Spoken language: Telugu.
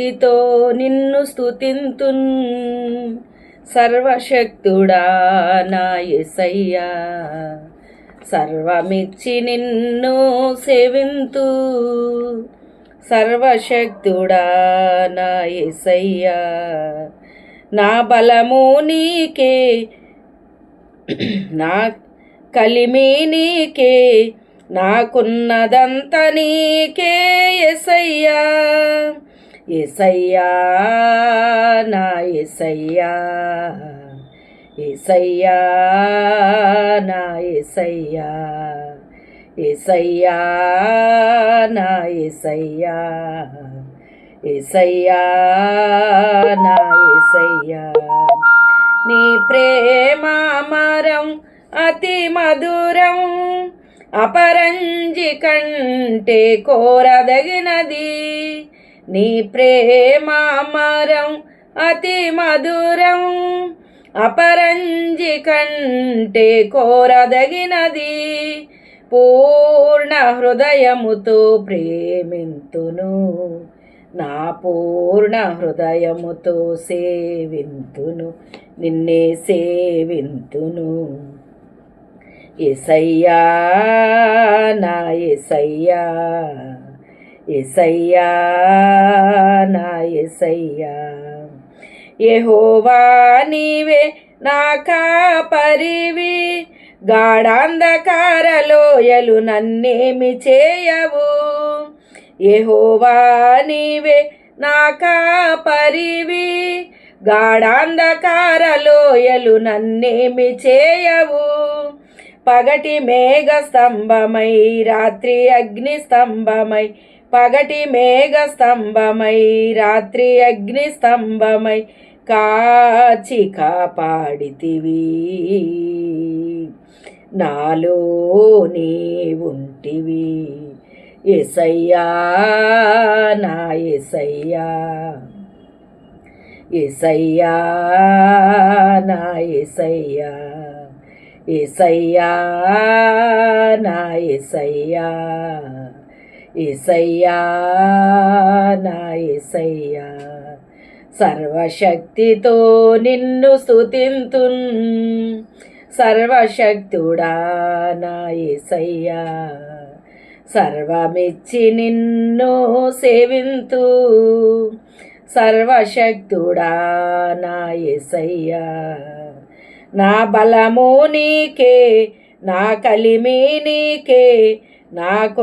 సర్వశక్తితో నిన్ను స్తుతింతున్. సర్వశక్తుడా నా ఎసయ్యా సర్వమిచ్చి నిన్ను సేవింతు. సర్వశక్తుడా నా ఎసయ్యా నా బలము నీకే. నా కలిమి నీకే. నాకున్నదంత నీకే ఎసయ్యా ఎసయ్యా నా ఎసయ్యా ఎసయ్యా నా ఎసయ్యా ఎసయ్యా నా ఎసయ్యా ఎసయ్యా నా ఎసయ్యా నీ ప్రేమామరం అతి మధురం అపరంజి కంటే కోరదగినది. నీ ప్రేమామరం అతి మధురం. అపరంజి కంటే కోరదగినది పూర్ణ హృదయముతో ప్రేమింతును. నా పూర్ణ హృదయముతో సేవింతును. నిన్నే సేవింతును. ఎసయ్యా నా ఎసయ్యా ఎసయ్యా నా ఎసయ్యా యెహోవా నీవే నా కాపరివి గాఢాంధకారలోయలు నన్నేమి చేయవు. యెహోవా నీవే నా కాపరివి గాఢాంధకారలోయలు నన్నేమి చేయవు. పగటి మేఘ స్తంభమై రాత్రి అగ్ని స్తంభమై పగటి మేఘ స్తంభమై రాత్రి అగ్ని స్తంభమై కాచి కాపాడితివి. నాలో నీ ఉంటివి ఎసయ్యా నా ఎసయ్యా ఎసయ్యా నా ఎసయ్యా ఎసయ్యా నా ఎసయ్యా ఎసయ్యా నా ఎసయ్యా సర్వశక్తితో నిన్ను స్థుతింతున్ సర్వశక్తుడా నా ఎసయ్యా సర్వమిచ్చి నిన్ను సేవింతు. సర్వశక్తుడా నా ఎసయ్యా నా బలము నీకే నా కలిమి నీకే నాకు